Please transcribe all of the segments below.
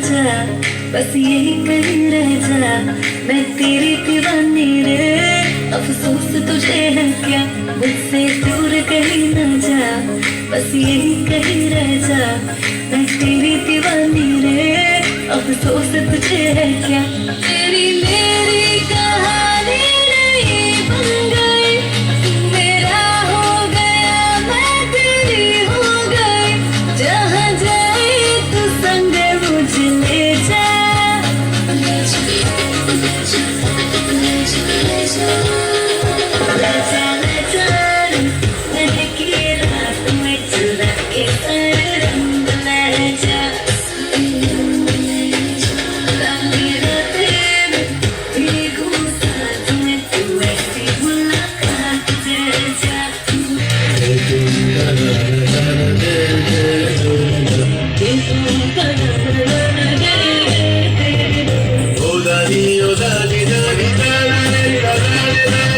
जा, बस यही कहीं रह जा। मैं तेरी दीवानी रे, अफसोस तुझे है क्या? मुझसे दूर कहीं न जा, बस यही कहीं रह जा। मैं तेरी अफसोस तुझे है क्या तेरी मेरी Oh, daddy, oh, daddy, daddy, daddy, daddy, daddy.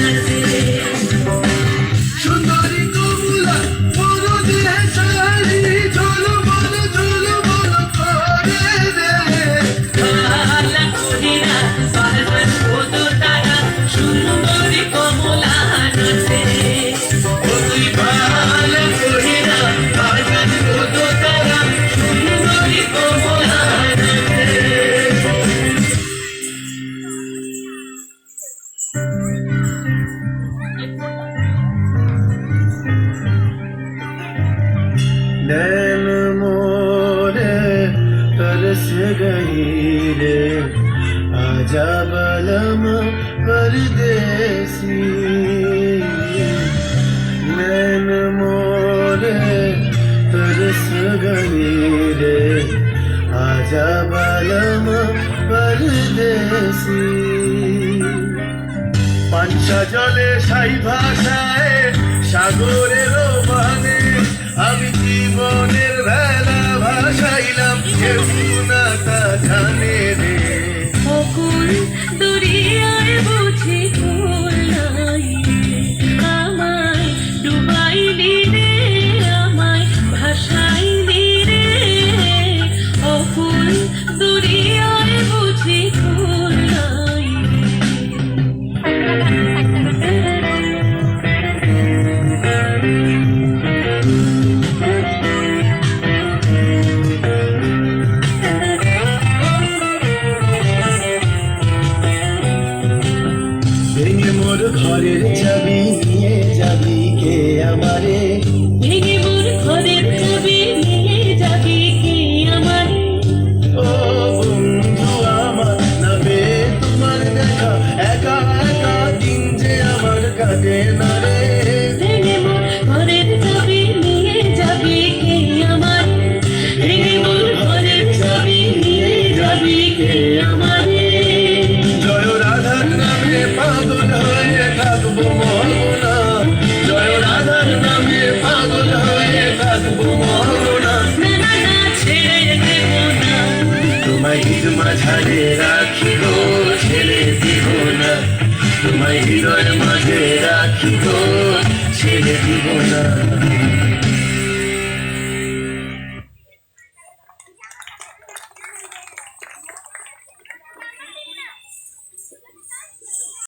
तरस गई रे आजा बलम परदेसी नैन मोरे तरस गई रे आजा बलम परदेसी পাঞ্চা জলে সাই ভাষায় সাগরের মানে আমি জীবনের ভেলা ভাসাইলাম কেউ না তা জানে। ঘরের চাবি নিয়ে যাবি কে আমারে? রাখিব ছেড়ে দিব না তোমায় হৃদয় মাঝে রাখিব ছেড়ে দিব না